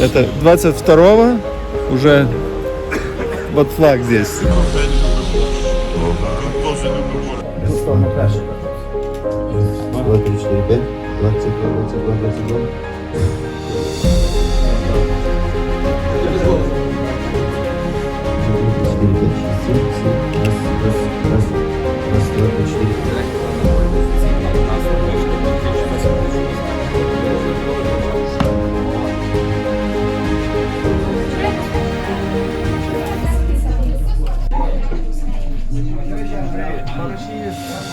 Это 22-го уже вот флаг здесь. Два, три, четыре, пять. 22, 22, 22. 放心。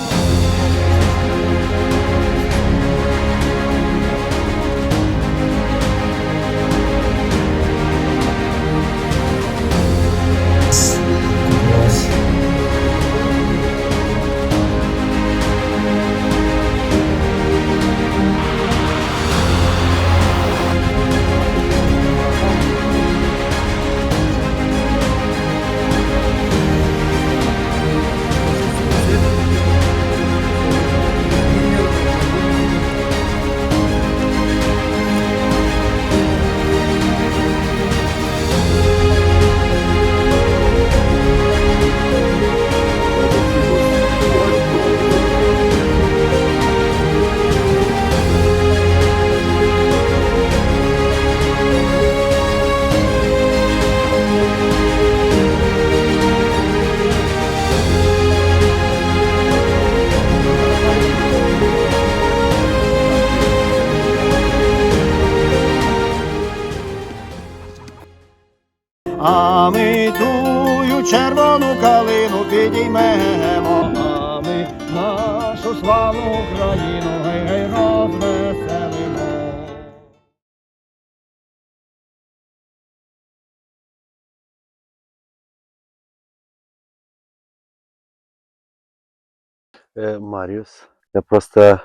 Э, Мариус. Я просто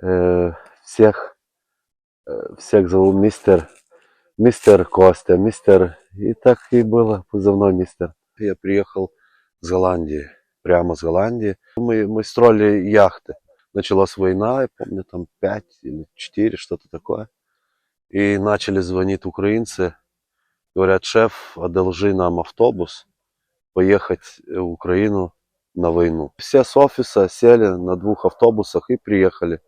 э, всех, э, всех зову мистер, мистер Костя, мистер, и так и было, позывной мистер. Я приехал с Голландии, прямо с Голландии. Мы, мы строили яхты. Началась война, я помню, там 5 или 4, что-то такое. И начали звонить украинцы. Говорят, шеф, одолжи нам автобус, поехать в Украину на войну. Все с офиса сели на двух автобусах и приехали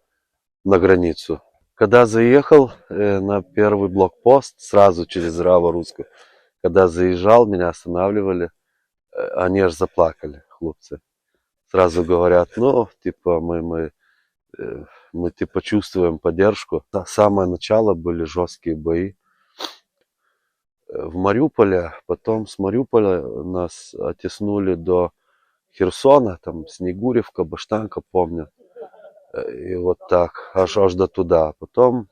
на границу. Когда заехал э, на первый блокпост, сразу через Раво-Русскую, когда заезжал, меня останавливали, э, они аж заплакали, хлопцы. Сразу говорят, ну, типа, мы, мы, э, мы типа чувствуем поддержку. Да, самое начало были жесткие бои. В Мариуполе, потом с Мариуполя нас оттеснули до Херсона, там Снегуревка, Баштанка, помню. Э, И вот так, аж, аж до туда. Потом,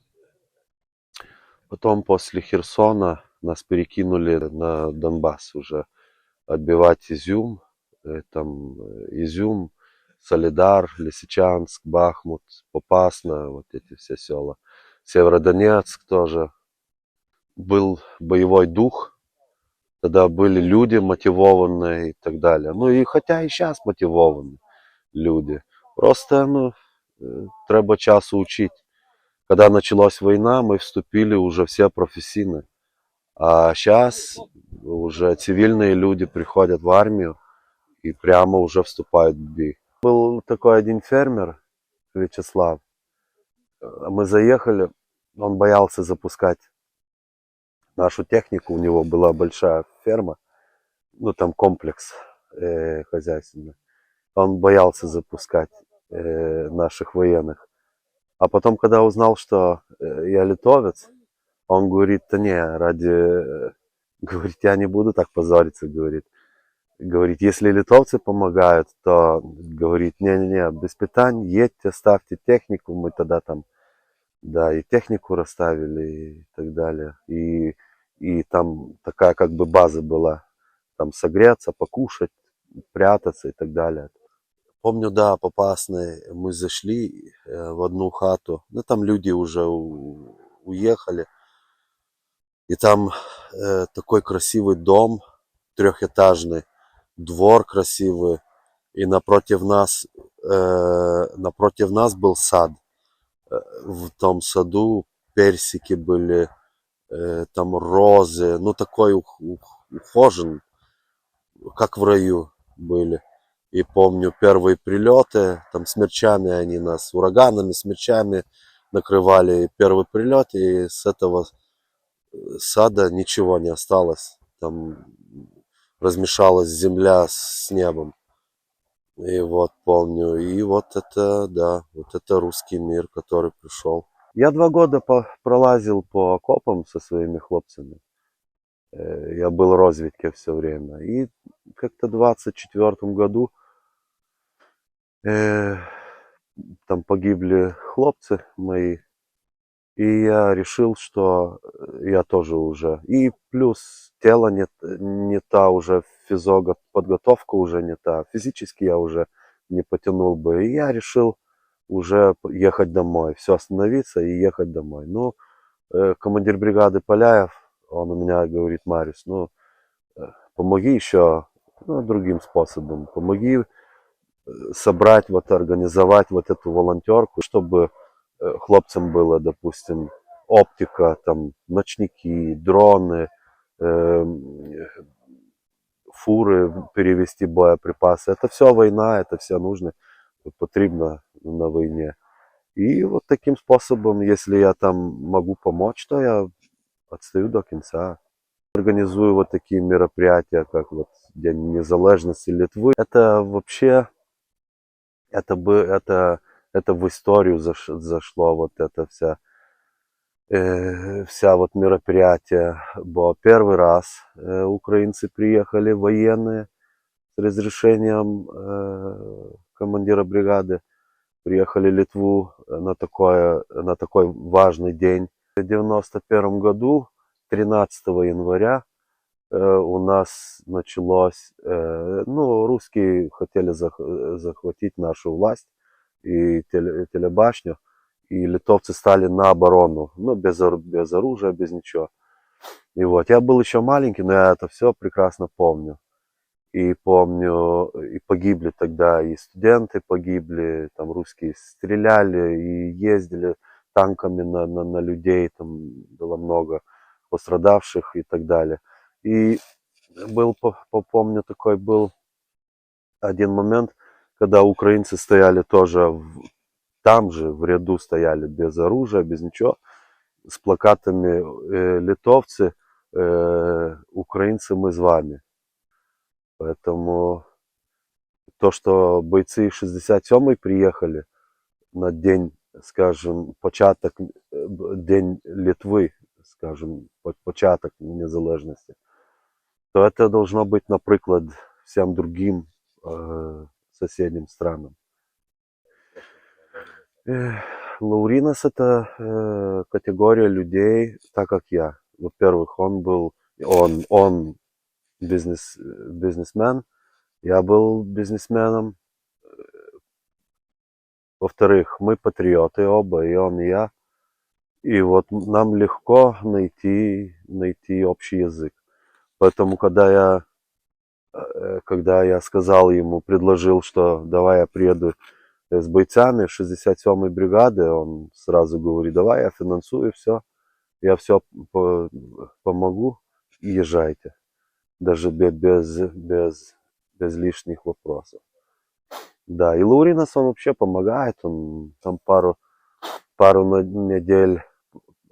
потом после Херсона нас перекинули на Донбасс уже отбивать Изюм. Э, Там э, Изюм, Солидар, Лисичанск, Бахмут, Попасна, вот эти все села. Северодонецк тоже. Был боевой дух, тогда были люди мотивованные и так далее. Ну и хотя и сейчас мотивовані люди. Просто ну, э, треба часу учить. Когда началась война, мы вступили уже все профессийно. А сейчас уже цивильные люди приходят в армию и прямо уже вступают в бой. Был такой один фермер, Вячеслав. Э, Мы заехали, он боялся запускать нашу технику. У него была большая ферма, ну там комплекс э, хозяйственный. Он боялся запускать э, наших военных. А потом, когда узнал, что э, я литовец, он говорит, да не, ради, э, говорит, я не буду так позориться, говорит. Говорит, если литовцы помогают, то, говорит, не-не-не, без питань, едьте, ставьте технику, мы тогда там, да, и технику расставили и так далее. И, и там такая как бы база была, там согреться, покушать, прятаться и так далее. Помню, да, попасные, мы зашли э, в одну хату, ну там люди уже уехали, и там э, такой красивый дом, трехэтажный, двор красивый, и напротив нас, э, напротив нас был сад. Э, В том саду персики были, там розы, ну такой ух- ух- ухожен, как в раю были. И помню первые прилеты, там смерчами они нас, ураганами, смерчами накрывали. Первый прилет, и с этого э, сада ничего не осталось. Там размешалась земля с небом. И вот помню, и вот это, да, вот это русский мир, который пришел. Я два года по- пролазил по окопам со своими хлопцами. Э, Я был в разведке все время. И как-то в 24 году э, там погибли хлопцы мои. И я решил, что я тоже уже. И плюс тело не, не та уже, физподготовка уже не та. Физически я уже не потянул бы. И я решил уже ехать домой. Все остановиться и ехать домой. Ну, э, командир бригады Поляев, он у меня говорит, Марис, ну, э, помоги еще ну, другим способом. Помоги э, собрать, вот организовать вот эту волонтерку, чтобы э, хлопцам было, допустим, оптика, там, ночники, дроны, эм, фуры перевести боеприпасы. Это все война, это все нужно, потрібно на войне. И вот таким способом, если я там могу помочь, то я отстаю до конца. Организую вот такие мероприятия, как вот День незалежности Литвы. Это вообще, это бы, это, это в историю заш- зашло, вот это вся, э, вся вот мероприятие. Бо первый раз э, украинцы приехали военные с разрешением э, командира бригады приехали в Литву на, такое, на такой важный день. В 91 году, 13 января, э, у нас началось, э, ну, русские хотели зах- захватить нашу власть и теле- телебашню, и литовцы стали на оборону, ну, без, без оружия, без ничего. И вот, я был еще маленький, но я это все прекрасно помню. И помню, и погибли тогда и студенты погибли, там русские стреляли и ездили танками на, на, на людей, там было много пострадавших и так далее. И был, по- по- помню, такой был один момент, когда украинцы стояли тоже в- там же, в ряду стояли, без оружия, без ничего, с плакатами э, литовцы, э, украинцы мы с вами. Поэтому то, что бойцы 67-й приехали на день, скажем, початок, б- день Литвы, скажем, по- початок незалежності, то это должно быть, наприклад, всем другим э, соседним странам. Лауринас это э, категория людей, так как я. Во-первых, он был, он, он бизнес, бизнесмен, я был бизнесменом. Во-вторых, мы патриоты оба, и он, и я. И вот нам легко найти, найти общий язык. Поэтому, когда я, э, когда я сказал ему, предложил, что давай я приеду с бойцами 67-й бригады, он сразу говорит, давай я финансую все, я все помогу, езжайте. Даже бе- без, без, без лишних вопросов. Да, и Лауринас, он вообще помогает, он там пару, пару недель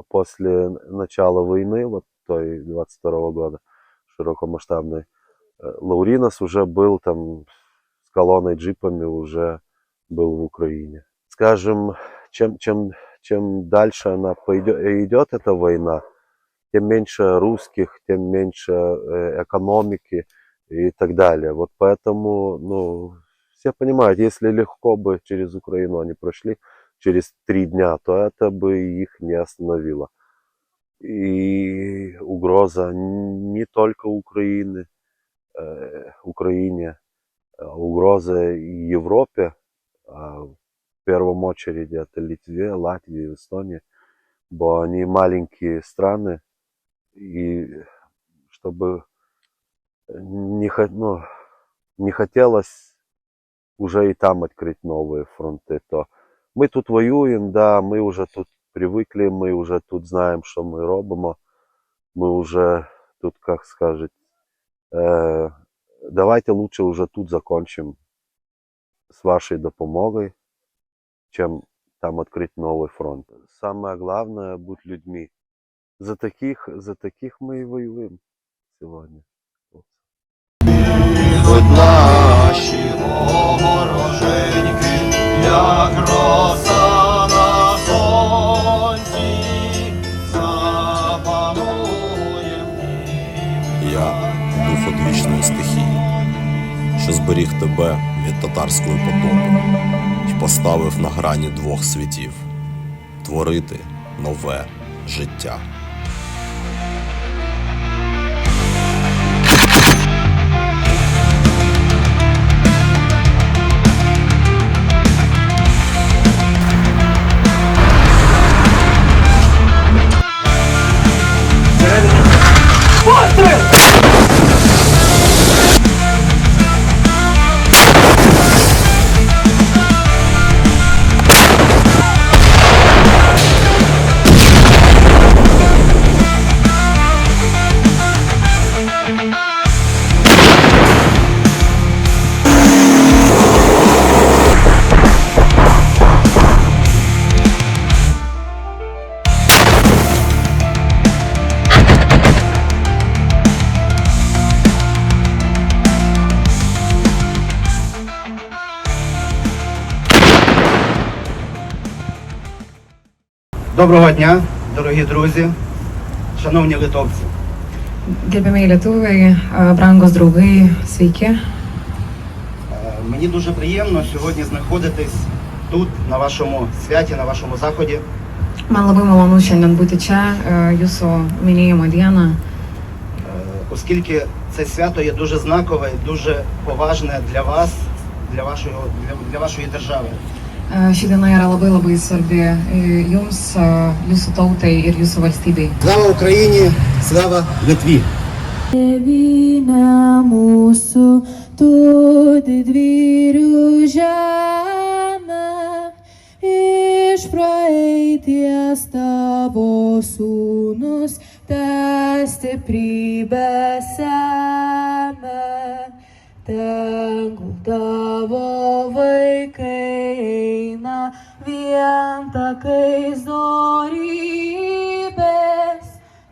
после начала войны, вот той 22 года, широкомасштабной, э, Лауринас уже был там с колонной джипами, уже был в Украине. Скажем, чем, чем, чем дальше она пойдет, идет эта война, тем меньше русских, тем меньше э, экономики и так далее. Вот поэтому, ну, все понимают, если легко бы через Украину они прошли через три дня, то это бы их не остановило. И угроза не только Украины, э, Украине, а угроза и Европе, а в первом очереди это Литве, Латвии, Эстонии, бо они маленькие страны, и чтобы э, не, ну, не хотелось уже и там открыть новые фронты, то мы тут воюем, да, мы уже тут привыкли, мы уже тут знаем что мы робимо. мы уже тут, как сказать е, э, давайте лучше уже тут закончим с вашей допомогой чем там открыть новый фронт. самое главное будь людьми. За таких, за таких мы и воюем сегодня. Будь наші вороженьки, як роса на сонці, запануєм Я дух одвічної стихії, що зберіг тебе від татарської потопи і поставив на грані двох світів творити нове життя. Доброго дня, дорогі друзі, шановні литовці. Gerbėmiai lietuviai, brangus draugai, sveiki. Мені дуже приємно сьогодні знаходитись тут, на вашому святі, на вашому заході. Man labai malonu šiandien būti čia, jūsų minėjimo dieną, оскільки це свято є дуже знакове і дуже поважне для вас, для вашої, для, для вашої держави. E, ši diena yra labai labai svarbi e, jums, e, jūsų tautai ir jūsų valstybei. Slava Ukrainie, slava Lietuvai. Tėvina mūsų, tu didvyrių žemė, iš praeities tavo sūnus, te stiprybę semė, tegul tavo vaikai vien takais dorybės,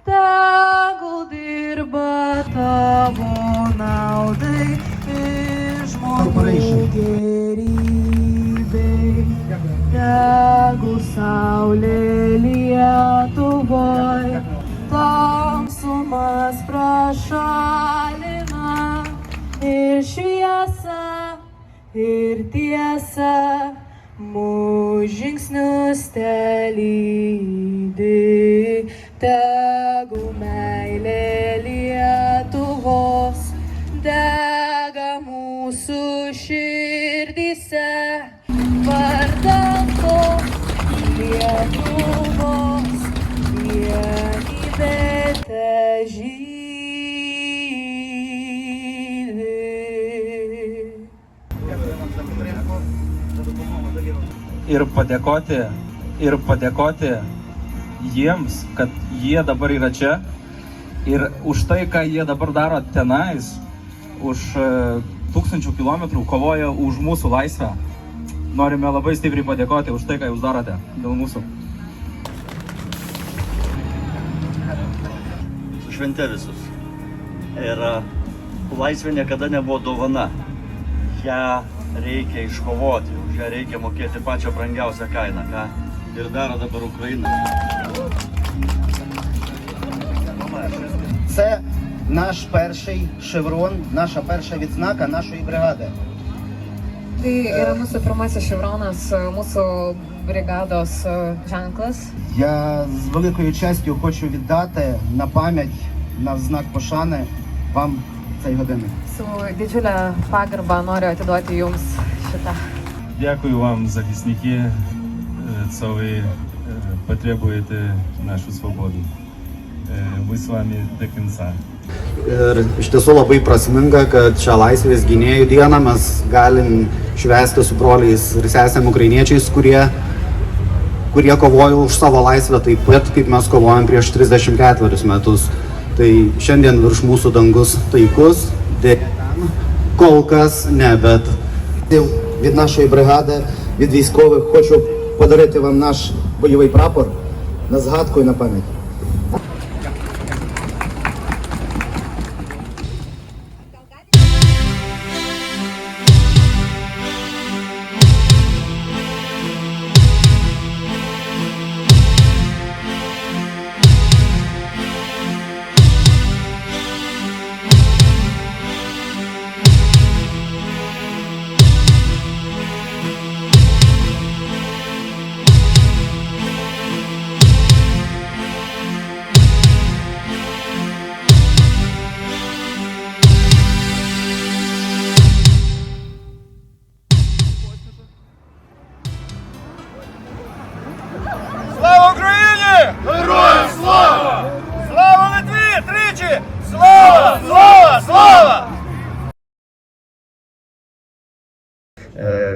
tegul dirba tavo naudai ir žmonių gerybei. Tegul saulė Lietuvoje tamsumas prašalina ir šviesa, ir tiesa mūsų žingsnius telydi. Tegul meilė Lietuvos ir padėkoti, ir padėkoti jiems, kad jie dabar yra čia ir už tai, ką jie dabar daro tenais, už e, tūkstančių kilometrų kovoja už mūsų laisvę. Norime labai stipriai padėkoti už tai, ką jūs darote dėl mūsų. švente visus. Ir a, laisvė niekada nebuvo dovana. Ja reikia iškovoti, už ją reikia mokėti pačią brangiausią kainą, ką ir daro dabar Ukraina. Це наш перший шеврон, наша перша відзнака нашої бригади. Tai yra mūsų pirmasis ševronas, e, mūsų brigados e, ženklas. Я з великою честю хочу віддати на пам'ять, на знак пошани вам цей годинник. Su didžiulė pagarba noriu atiduoti jums šitą. Дякую вам, захисники, е, це ви е, потребуєте нашу свободу. Е, Ми з вами до кінця. Ir iš tiesų labai prasminga, kad šią laisvės gynėjų dieną mes galim švęsti su broliais ir sesėm ukrainiečiais, kurie, kurie kovojo už savo laisvę taip pat, kaip mes kovojom prieš 34 metus. Tai šiandien virš mūsų dangus taikus, dėja ten kol kas ne, bet від нашої бригади, від військових хочу подарити вам наш бойовий прапор на згадку і на пам'ять.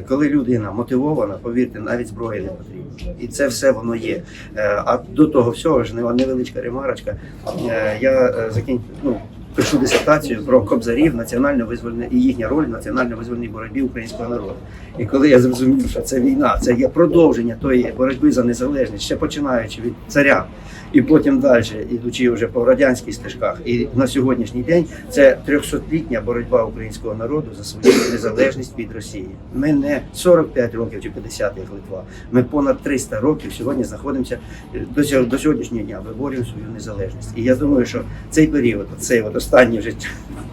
Коли людина мотивована, повірте, навіть зброї не потрібно. І це все воно є. Е, А до того всього ж невеличка ремарочка. Е, Я е, закін... ну, пишу дисертацію про кобзарів національно визвольне і їхня роль в національно-визвольній боротьбі українського народу. І коли я зрозумів, що це війна, це є продовження тої боротьби за незалежність, ще починаючи від царя. І потім далі, ідучи вже по радянських стежках, і на сьогоднішній день це 300-літня боротьба українського народу за свою незалежність від Росії. Ми не 45 років чи 50 як Литва. Ми понад 300 років сьогодні знаходимося е, до, до сьогоднішнього дня, виборюємо свою незалежність. І я думаю, що цей період, цей от останній вже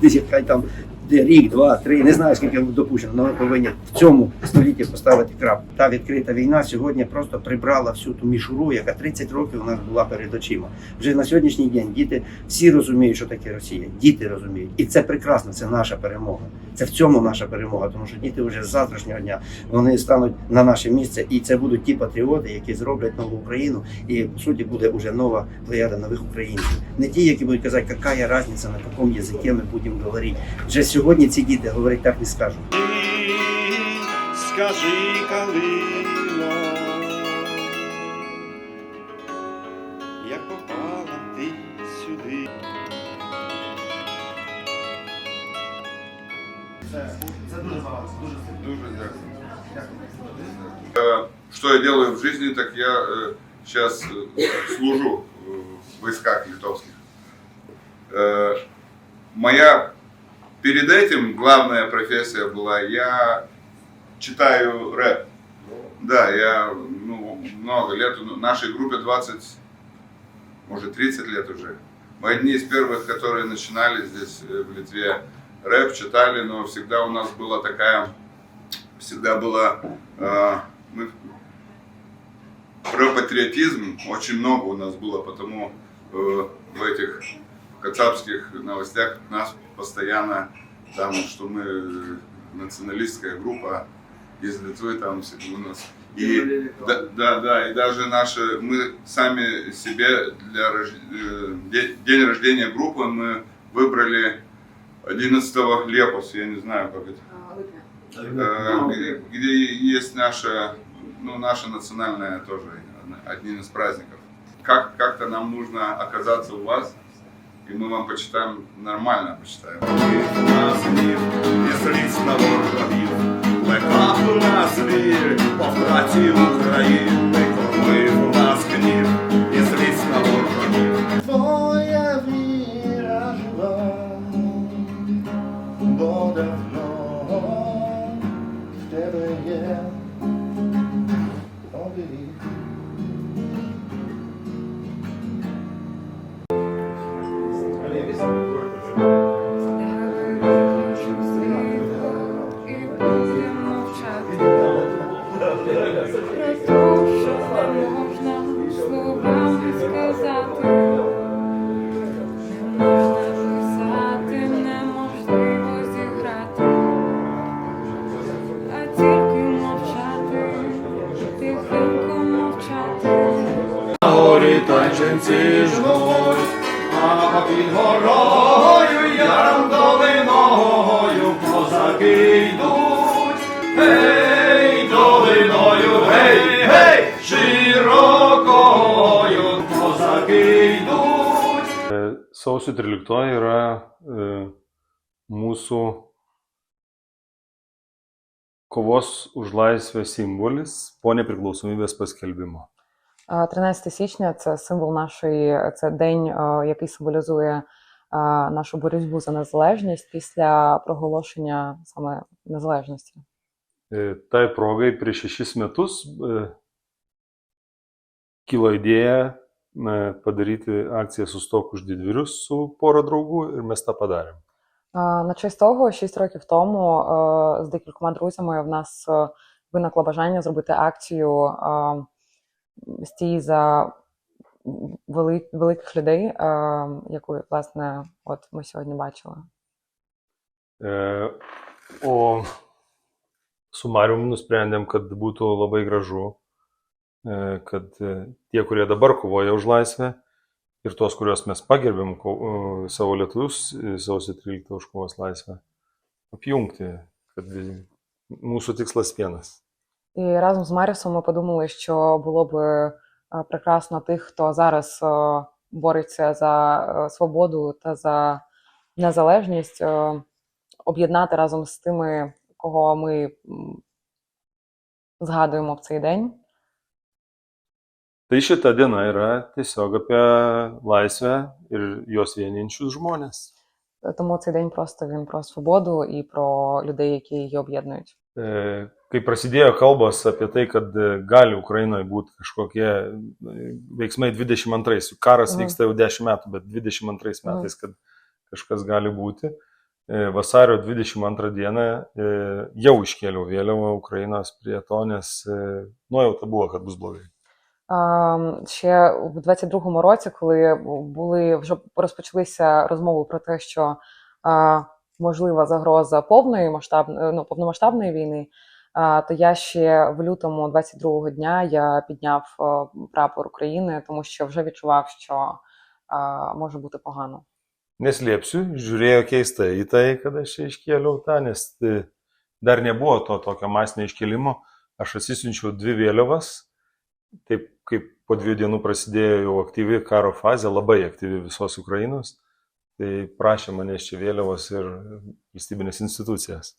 хай там рік, два, три, не знаю скільки допущено, але повинні в цьому столітті поставити крапку. Та відкрита війна сьогодні просто прибрала всю ту мішуру, яка 30 років у нас була перед очима. Вже на сьогоднішній день діти всі розуміють, що таке Росія. Діти розуміють, і це прекрасно. Це наша перемога. Це в цьому наша перемога, тому що діти вже з завтрашнього дня вони стануть на наше місце, і це будуть ті патріоти, які зроблять нову Україну. І по суті буде вже нова плеяда нових українців. Не ті, які будуть казати, яка різниця, на якому язикі ми будемо говорити. Вже сьогодні ці діти говорять так не скажуть. Скажи, Калино, як попала ти сюди. Э, Что я делаю в жизни, так я сейчас служу в войсках литовских. Моя перед этим главная профессия была, я читаю рэп. Да, я ну, много лет, в нашей группе 20, может 30 лет уже. Мы одни из первых, которые начинали здесь э, в Литве рэп, читали, но всегда у нас была такая, всегда была, э, мы, про патриотизм очень много у нас было, потому э, в этих кацапских новостях нас постоянно там, что мы э, националистская группа из Литвы там все у нас. И да, да, да, и даже наши, мы сами себе для рож- э, де- день рождения группы мы выбрали 11 Лепус, я не знаю, как это. Э, где, где есть наша, ну, наша национальная тоже один из праздников. Как, как-то нам нужно оказаться у вас, и мы вам почитаем, нормально і на ворогів, плекав нас біль, по втраті України, танченці жнуть, а під горою яром долиною козаки йдуть. Гей, долиною, гей, гей, широкою козаки йдуть. Sausio 13 yra e, mūsų kovos už laisvę simbolis po nepriklausomybės paskelbimo. А, 13 січня це символ нашої, це день, е, який символізує е, нашу боротьбу за незалежність після проголошення саме незалежності. Tai progai prieš šešis metus kilo idėja padaryti akciją Sustok už didvyrius su pora draugų ir mes tą padarėm. На честь того, 6 років тому е, з декількома друзями в нас виникло бажання зробити акцію стій за вели- великих людей, е, яку, власне, от ми сьогодні бачили. E, O su Marium nusprendėm, kad būtų labai gražu, e, kad e, tie, kurie dabar kovoja už laisvę ir tuos, kuriuos mes pagerbėm ko- e, savo lietuvius e, sausio 13 už kovos laisvę, apjungti, kad vi- mūsų tikslas vienas. І разом з Марісом ми подумали, що було б е, прекрасно тих, хто зараз е, бореться за е, свободу та за незалежність, об'єднати разом з тими, кого ми в цей день. Tai šita diena yra tiesiog apie laisvę ir jos vieninčius žmonės. Тому цей день просто він про свободу і про людей, які її об'єднують. E, Kai prasidėjo kalbos apie tai, kad e, gali Ukrainoje būti kažkokie e, veiksmai 22, juk karas Mhm. vyksta jau 10 metų, bet 22 metais, kad kažkas gali būti. E, Vasario 22 dieną e, jau iškėliau vėliavą Ukrainos prie to, nes e, nuojauta buvo, kad bus blogai. А, Ще в 22-му році, коли були вже розпочалися розмови про те, що а, можлива загроза повної масштабної ну, повномасштабної війни, а, то я ще в лютому 22-го дня я підняв прапор України, тому що вже відчував, що може бути погано. Neslėpsiu, žiūrėjo keistai į tai, kad aš čia iškėliau tą, nes e, dar nebuvo to tokio masinio iškėlimo. Aš atsisiunčiau dvi vėliavas, taip kaip po dviejų dienų prasidėjo jau aktyvi karo fazė, labai aktyvi visos Ukrainos, tai prašė manęs čia vėliavos ir valstybinės institucijas.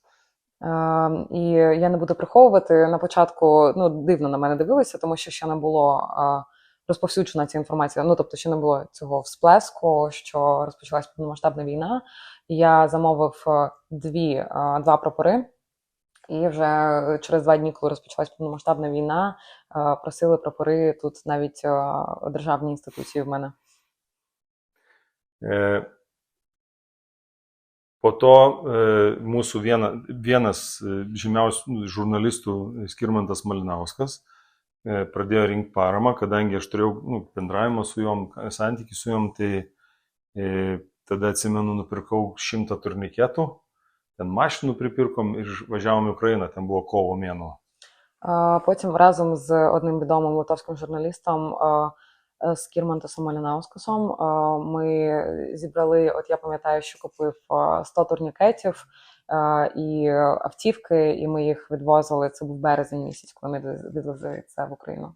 Е, І я не буду приховувати. На початку ну, дивно на мене дивилися, тому що ще не було е, розповсюджена ця інформація. Ну, тобто, ще не було цього всплеску, що розпочалась повномасштабна війна. Я замовив е, дві, е, два прапори. І вже через два дні, коли розпочалась повномасштабна війна, просили прапори тут навіть державні інституції в мене. Po to e, mūsų viena, vienas e, žymiausių nu, žurnalistų e, Skirmantas Malinauskas e, pradėjo rinkti paramą, kadangi aš turėjau nu, bendravimą su juom, ka- santykį su juom, tai e, tada atsimenu, nupirkau šimtą turniketų, ten mašinų pripirkom ir važiavom į Ukrainą, ten buvo kovo mėnuo. А Потім разом з одним відомим литовським журналістом е, е, з Кірмантосом Малінаускасом е, ми зібрали, от я пам'ятаю, що купив е, 100 турнікетів е, і автівки, і ми їх відвозили. Це був березень місяць, коли ми відвез- відвезли це в Україну.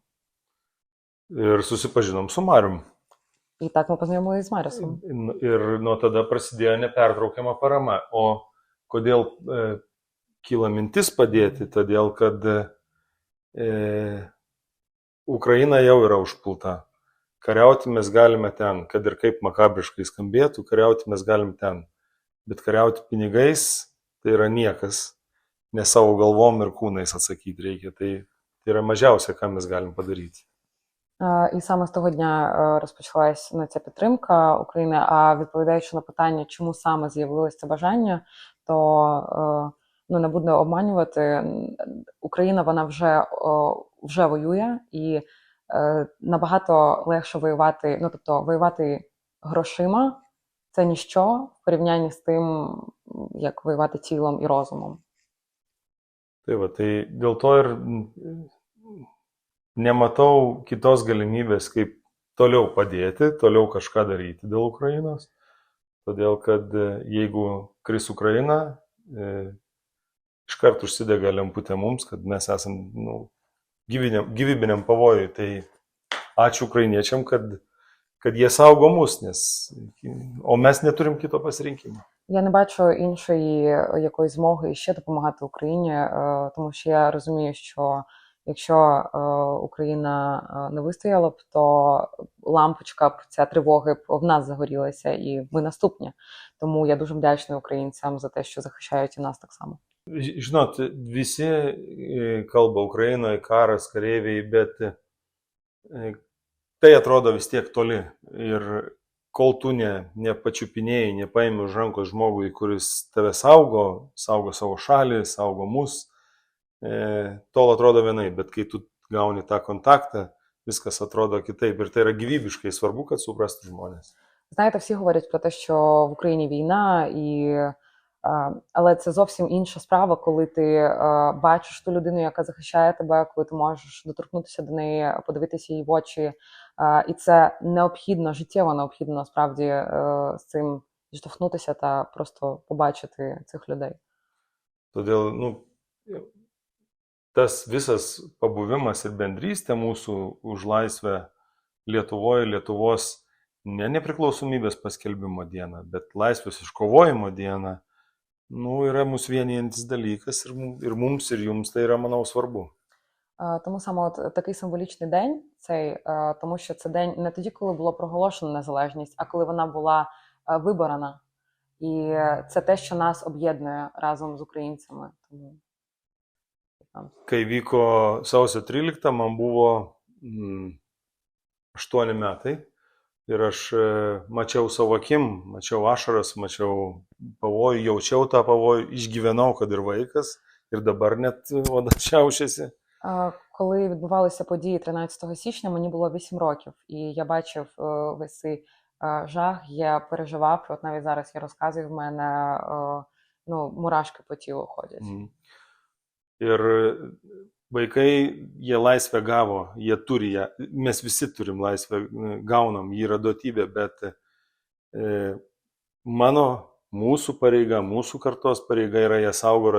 Susipažinom su Marium. І так ми познайомилися з Марісом. Ir nuo tada prasidėjo nepertraukiama parama. O kodėl e, kyla mintis padėti? Todėl, kad e, Ukraina jau yra užpulta. Kariauti mes galime ten, kad ir kaip makabriškai skambėtų, kariauti mes galim ten. Bet kariauti pinigais tai yra niekas, nes savo galvom ir kūnais atsakyti reikia. Tai, tai yra mažiausia, ką mes galim padaryti. Е, І саме з того дня е, розпочалась ну, ця підтримка України. А відповідаючи на питання, чому саме з'явилось це бажання, то е, ну не буду обманювати. м, Україна вона вже, о, вже воює, і е, набагато легше воювати. Ну тобто, воювати грошима це ніщо в порівнянні з тим, м, як воювати тілом і розумом. Tai va, tai dėl to ir mm, nematau kitos galimybės, kaip toliau padėti, toliau kažką daryti dėl Ukrainos. Todėl, kad e, jeigu kris Ukraina, e, iškart užsidega lemputė mums, kad mes esam nu, gyvybiniam, gyvybiniam pavojui. Tai ačiū ukrainiečiam, kad kad jie saugo mus, nes, o mes neturim kito pasirinkimo. Я не бачу іншої якоїсь змоги ще допомагати Україні, тому що я розумію, що якщо Україна не вистояла б, то лампочка б ця тривоги б в нас загорілася, і ми наступні. Тому я дуже вдячна українцям за те, що захищають і нас так само. Ž- Žinot, visi e, kalba Ukrainoje, karas, kareiviai, bet e, tai atrodo vis tiek toli. Ir kol tu ne, nepačiupinėjai, nepaimi už rankos žmogui, kuris tave saugo, saugo savo šalį, saugo mus, e, tol atrodo vienai, bet kai tu gauni tą kontaktą, viskas atrodo kitaip. Ir tai yra gyvybiškai svarbu, kad suprastų žmonės. Знаєте, всі говорять про те, що в Україні війна, і, е, але це зовсім інша справа, коли ти е, бачиш ту людину, яка захищає тебе, коли ти можеш доторкнутися до неї, подивитися їй в очі. Е, І це необхідно, життєво необхідно насправді е, з цим зіштовхнутися та просто побачити цих людей. Todėl, nu, tas visas pabuvimas ir bendrystė mūsų už laisvę Lietuvoje, Lietuvos ne nepriklausomybės paskelbimo dieną, bet laisvės iškovojimo dieną, nu, yra mūsų vienijantis dalykas ir, ir mums, ir jums tai yra, manau, svarbu. Тому саме от такий символічний день, цей, е, тому що це день не тоді, коли було проголошено незалежність, а коли вона була е, виборена. І це те, що нас об'єднує разом з українцями. Тому Kai vyko sausio 13, man buvo mm, 8 metai ir aš mačiau savo akim, mačiau ašaras, mačiau pavojų, jaučiau tą pavojų, išgyvenau, kad ir vaikas ir dabar net. Е, Коли відбувалися події 13 січня, мені було 8 років, і я бачив е, весь цей жах, я переживав, і от навіть зараз я розказую, в мене е, ну, мурашки по тілу ходять. Mm. Ir vaikai, jie laisvę gavo, jie turi ją, mes visi turim laisvę, e, gaunam, ji yra duotybė, bet e, mano, mūsų pareiga, mūsų kartos pareiga yra ją saugo,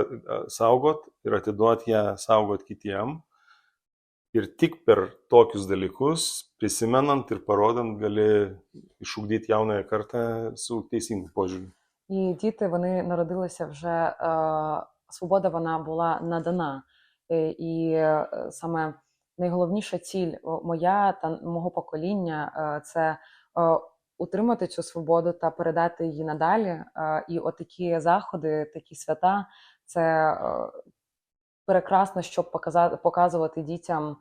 saugot ir atiduoti ją saugot kitiem. Ir tik per tokius dalykus, prisimenant ir parodant, gali išugdyti jaunąją kartą su teisingu požiūriu. І діти вони народилися вже е, свобода вона була надана. Е, І е, саме найголовніша ціль моя та мого покоління е, це утримати цю свободу та передати її надалі. І отакі заходи, такі свята це прекрасно, щоб показати, показувати дітям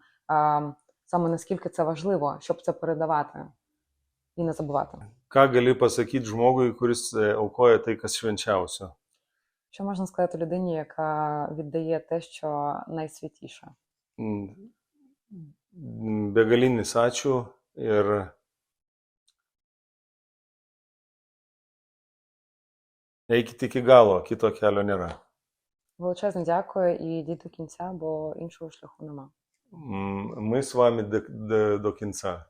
саме наскільки це важливо, щоб це передавати і не забувати. Ką gali pasakyti žmogui, kuris aukoja tai, kas švenčiausio? Що можна сказати людині, яка віддає те, що найсвятіше? Begalinis ačiū ir eikite iki galo, kito kelio nėra. Величезне дякую і йдіть до кінця, бо іншого шляху нема. Ми з вами до, до, до кінця.